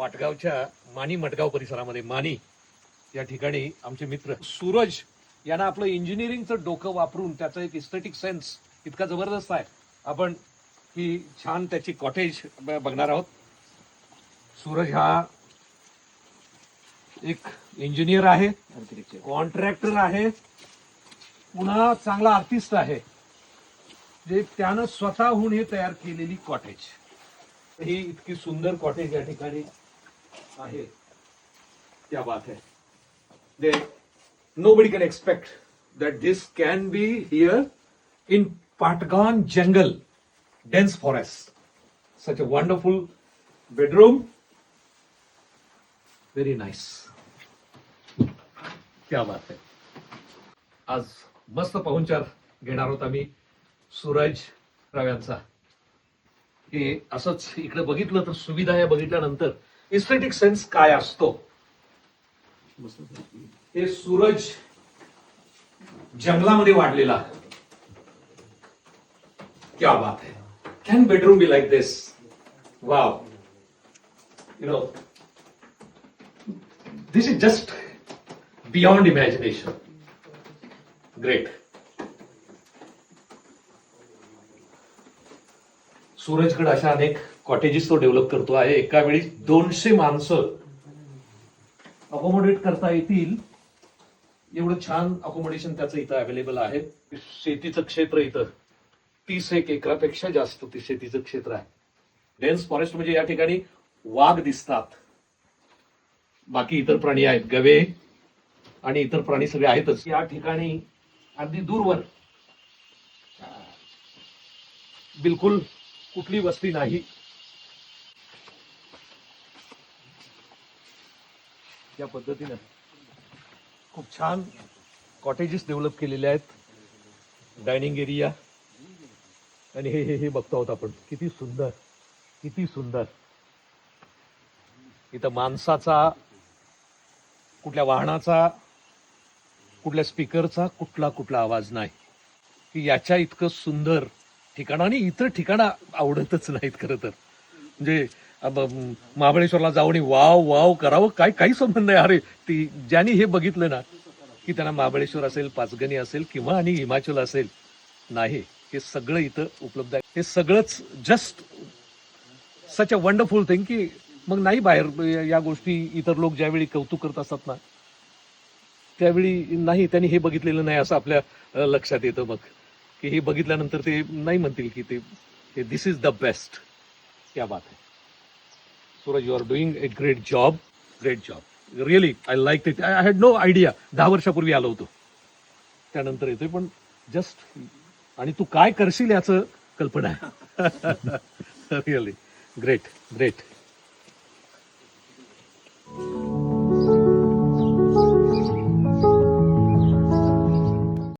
पाटगावच्या मानी मटगाव परिसरामध्ये मानी या ठिकाणी आमचे मित्र सूरज यांना आपलं इंजिनिअरिंगचं डोकं वापरून त्याचा एक इस्थेटिक सेन्स इतका जबरदस्त आहे. आपण ही छान त्याची कॉटेज बघणार आहोत. सूरज हा एक इंजिनियर आहे कॉन्ट्रॅक्टर आहे पुन्हा चांगला आर्टिस्ट आहे जे त्यानं स्वतःहून हे तयार केलेली कॉटेज ही इतकी सुंदर कॉटेज या ठिकाणी आहे त्या बात आहे they nobody can expect that this can be here in पाटगान jungle dense forest such a wonderful bedroom very nice त्या बात आहे आज मस्त पाहुणचार घेणार होता मी सूरज रव्यांचा. हे असंच इकडे बघितलं तर सुविधा या बघितल्यानंतर इस्थेटिक सेन्स काय असतो? हे सूरज जंगलामध्ये वाढलेला क्या बात है. Can bedroom be like this wow you know this is just beyond imagination great Surajgad अशा अनेक कॉटेजेस तो डेव्हलप करतो आहे. एका वेळी दोनशे माणसं अकोमोडेट करता येतील. एवढं छान अकोमोडेशन त्याचं इथं अवेलेबल आहे. शेतीचं क्षेत्र इथं तीस एक एकरापेक्षा जास्त ते शेतीचं क्षेत्र आहे. डेन्स फॉरेस्ट म्हणजे या ठिकाणी वाघ दिसतात. बाकी इतर प्राणी आहेत गवे आणि इतर प्राणी सगळे आहेतच. या ठिकाणी अगदी दूरवर बिलकुल कुठली वस्ती नाही. या पद्धतीनं खूप छान कॉटेजेस डेव्हलप केलेले आहेत. Dining area. आणि हे हे हे बघतो आहोत आपण. किती सुंदर किती सुंदर. इथं माणसाचा कुठल्या वाहनाचा कुठल्या स्पीकरचा कुठला कुठला आवाज नाही. की याच्या इतकं सुंदर ठिकाणं आणि इतर ठिकाणं आवडतच नाहीत खरं तर. म्हणजे महाबळेश्वरला जाऊन वाव वाव करावं काय काही संबंध आहे अरे ती ज्यांनी हे बघितलं ना की त्यांना महाबळेश्वर असेल पाचगणी असेल किंवा आणि हिमाचल असेल नाही. हे सगळं इथं उपलब्ध आहे. हे सगळंच just such a wonderful thing की मग नाही बाहेर या गोष्टी इतर लोक ज्यावेळी कौतुक करत असतात ना त्यावेळी नाही त्यांनी हे बघितलेलं नाही असं आपल्या लक्षात येतं मग की हे बघितल्यानंतर ते नाही म्हणतील की ते दिस इज द बेस्ट क्या बात आहे Suraj you are doing a great job great job really I like it I had no idea दहा वर्षापूर्वी आलो होतो. त्यानंतर येतोय पण जस्ट आणि तू काय करशील याचं कल्पना आहे. Really great great